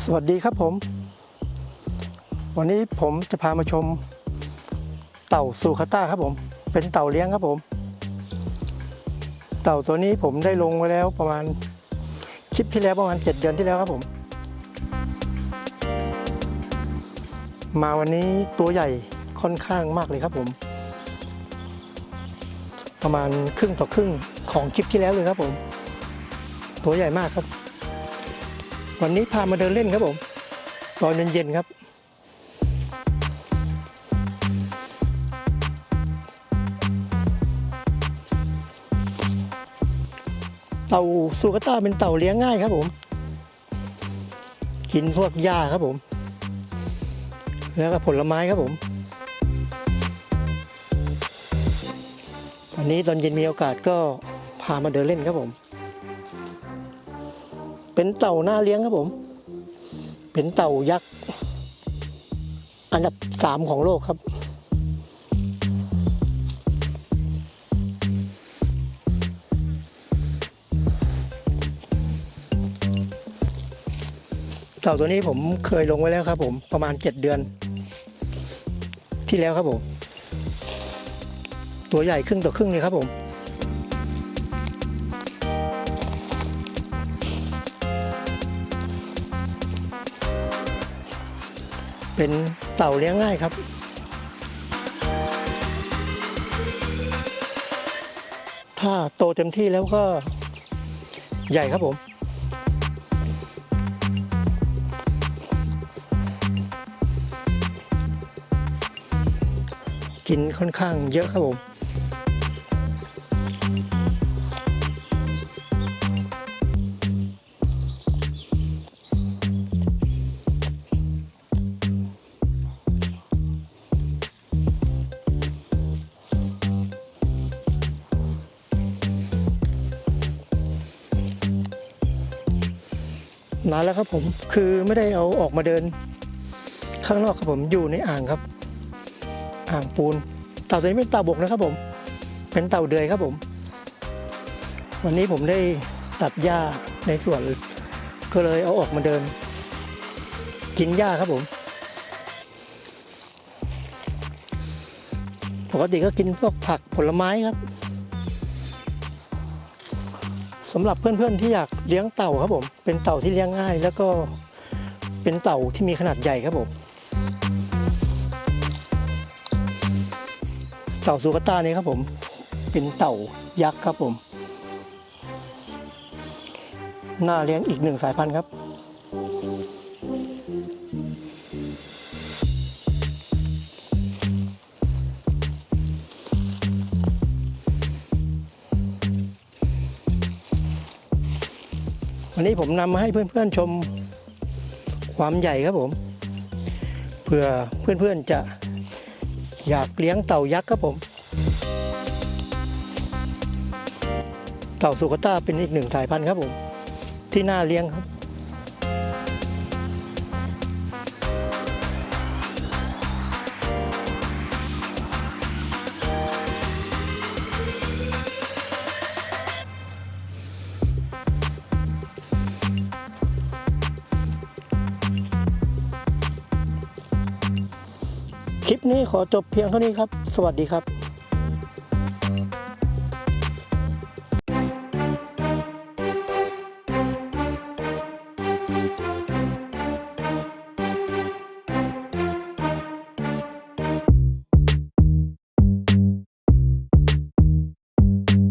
สวัสดีครับผม วันนี้ผมจะพามาชม เต่าซูคาต้าครับผม เป็นเต่าเลี้ยงครับผม เต่าตัวนี้ผมได้ลงไว้แล้วประมาณคลิปที่แล้วประมาณ 7 เดือนที่แล้วครับผม มาวันนี้ตัวใหญ่ค่อนข้างมากเลยครับผม ประมาณครึ่งต่อครึ่งของคลิปที่แล้วเลยครับผม ตัวใหญ่มากครับ วันนี้พามาเดินเล่นครับผม ตอนเย็นๆครับ เต่าซูกาต้าเป็นเต่าเลี้ยงง่ายครับผม กินพวกหญ้าครับผม แล้วก็ผลไม้ครับผมวันนี้ตอนเย็นมีโอกาสก็พามาเดินเล่นครับผม เป็นเต่าหน้าเลี้ยงครับผม เป็นเต่ายักษ์ อันดับสามของโลกครับ เต่าตัวนี้ผมเคยลงไว้แล้วครับผมประมาณเจ็ดเดือน ที่แล้วครับผม ตัวใหญ่ครึ่งต่อครึ่งเลยครับผม เป็นเต่าเลี้ยงง่ายครับ ถ้าโตเต็มที่แล้วก็ใหญ่ครับผม กินค่อนข้างเยอะครับผม นานแล้วครับผมคือไม่ได้เอาออกมาเดิน ข้างนอกครับผมอยู่ในอ่างครับ อ่างปูนเต่าตัวนี้เป็นเต่าบกนะครับผม เป็นเต่าเดือยครับผม วันนี้ผมได้ตัดหญ้าในสวนก็เลยเอาออกมาเดิน กินหญ้าครับผม ปกติก็กินพวกผักผลไม้ครับ สำหรับเพื่อนๆที่อยากเลี้ยงเต่าครับผม เป็นเต่าที่เลี้ยงง่าย แล้วก็เป็นเต่าที่มีขนาดใหญ่ครับผม เต่าสุกตานี่ครับผม เป็นเต่ายักษ์ครับผม น่าเลี้ยงอีกหนึ่งสายพันธุ์ครับ วันนี้ผมนำมาให้เพื่อนๆชมความใหญ่ครับผมเพื่อเพื่อนๆจะอยากเลี้ยงเต่ายักษ์ครับผม เต่าสุกต้าเป็นอีกหนึ่งสายพันธุ์ครับผม ที่น่าเลี้ยงครับ ลิปนี้ขอจบเพียงเท่านี้ครับ สวัสดีครับ